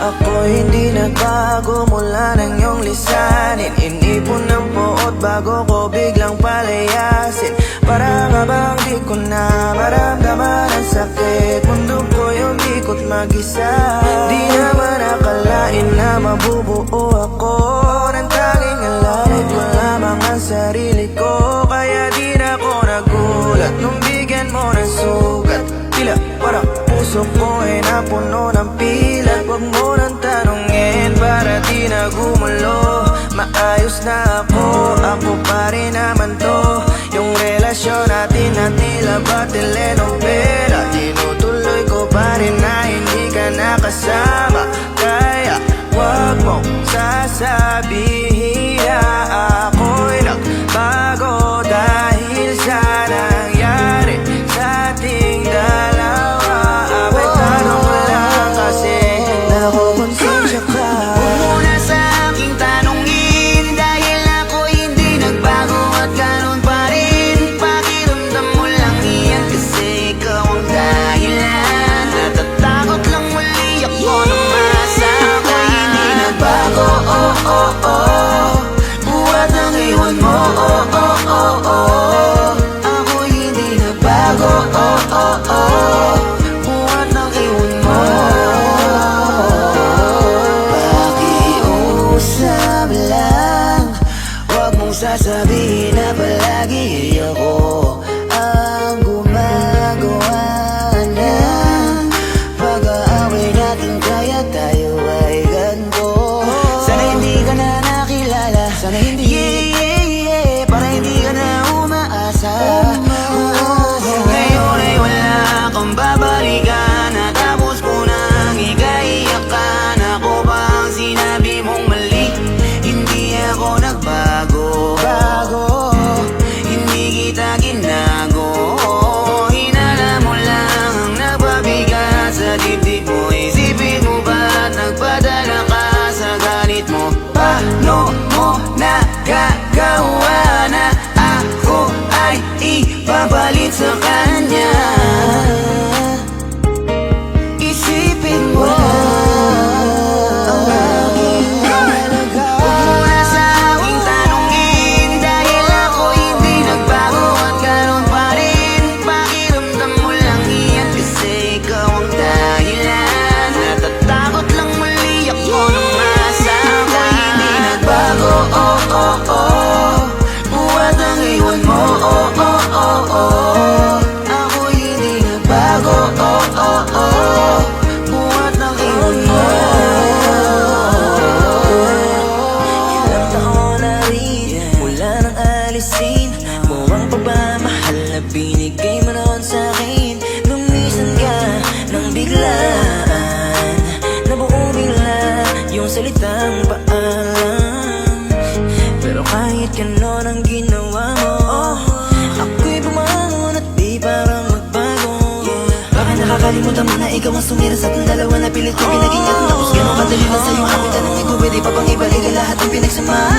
Ako hindi nagbago mula ng iyong lisanin. Inipon ng buot bago ko biglang palayasin. Para nga bang di ko na maramdaman ang sakit. Mundo ko yung ikot mag-isa. Di naman akalain na mabubuo ako Ng tanging alalit ko lamang ang sarili ko Kaya di na ako nagulat. Nung bigyan mo ng sugat Tila parang puso ko ay napuno ng pilat Huwag mo nang tanungin para di na gumulo. Maayos na ako, ako pa rin naman to. Yung relasyon natin na tila ba telenovela? Tinutuloy ko pa rin na hindi ka nakasama. Kaya wag mong sasabihin iwan mo, oh, oh, oh, oh Ako hindi nagbago, oh, oh, oh Buhat ang iwan mo. Pakiusap lang. Huwag mong sasabihin na palagi ako oh, oh, mo na ikaw ang sumira sa ating dalawa na pilit ko pinag-ingat. Tapos gano'ng kadali na sa'yo ang tanong Ikaw pwede pa bang ibalik lahat ng pinagsama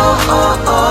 oh, oh, oh.